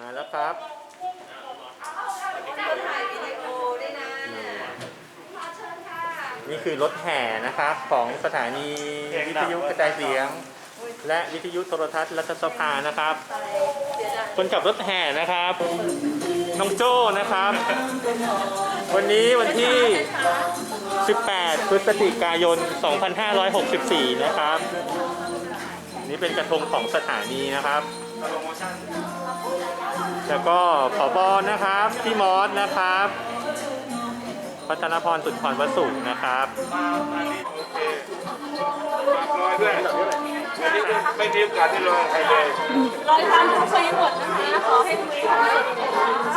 มาแล้วครับถ่ายวิดีโอด้วยนะนี่คือรถแห่นะครับของสถานีวิทยุกระจายเสียง และวิทยุโทรทัศน์รัฐสภานะครับ คนขับรถแห่นะครับน้องโจ้นะครับ วันนี้วันที่ 18 พฤศจิกายน 2564 นะครับ นี่เป็นกระทงของสถานีนะครับ แล้วก็ผอบอนะครับพี่มอสนะครับพัฒนพรสุนทรวสุนะครับลอยด้วยวันนี้ไม่มีโอกาสได้ลอยใครเลยรอยทางทุกไปหมดนะคะ ขอให้ทุกท่าน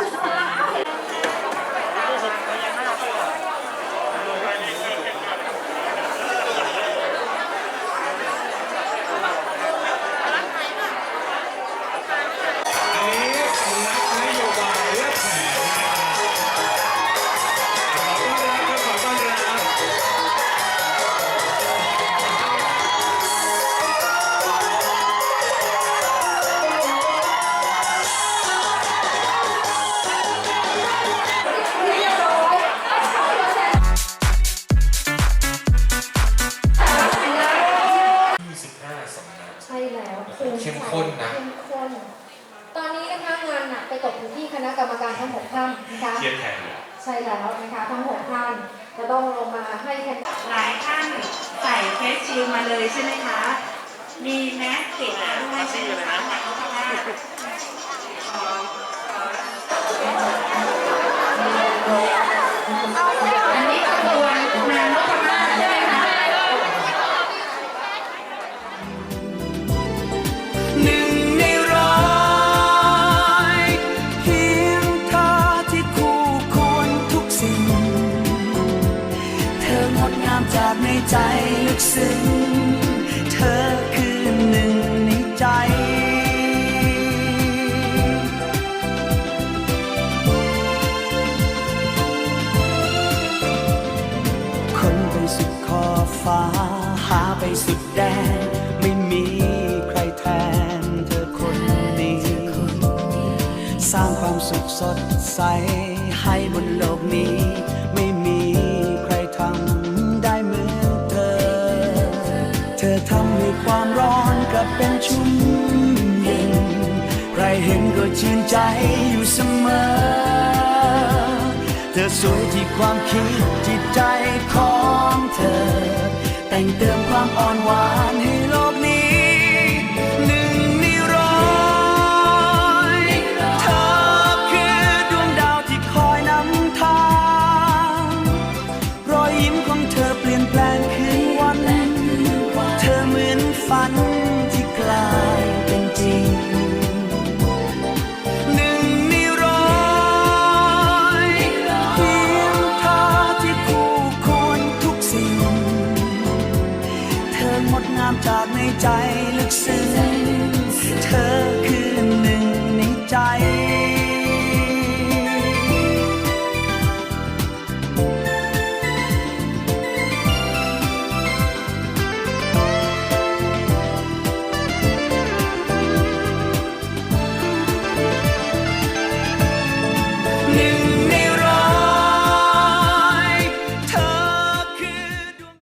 ช่แล้วเข้มข้นนะ เข้มข้นตอนนี้นะคะงานหนักไปตกอยู่ที่คณะกรรมการทั้งหกท่านนะคะเครียดแทนเลยใช่แล้วนะคะทั้งหกท่านจะต้องลงมาให้คะแนนหลายท่านใส่เฟสชิลมาเลยใช่ไหมคะ มีแมสเก็บมาด้วยใช่ไหมคะ ดงามจากในใจลึกซึ้ง เธอคือหนึ่งในใจ คนไปสุดขอบฟ้า หาไปสุดแดน ไม่มีใครแทนเธอคนนี้ สร้างความสุขสดใสให้บนโลกนี้ ชุ่มเย็น ใครเห็นก็ชื่นใจอยู่เสมอ เธอสวยที่ความคิดจิตใจของเธอ แต่งเติมความอ่อนหวานให้โลกนี้หนึ่งในร้อยเธอคือดวงดาวที่คอยนำทางรอยยิ้มของเธอเปลี่ยนแปลงามจากในใจลึกซึ้งเธอคือหนึ่งในใจ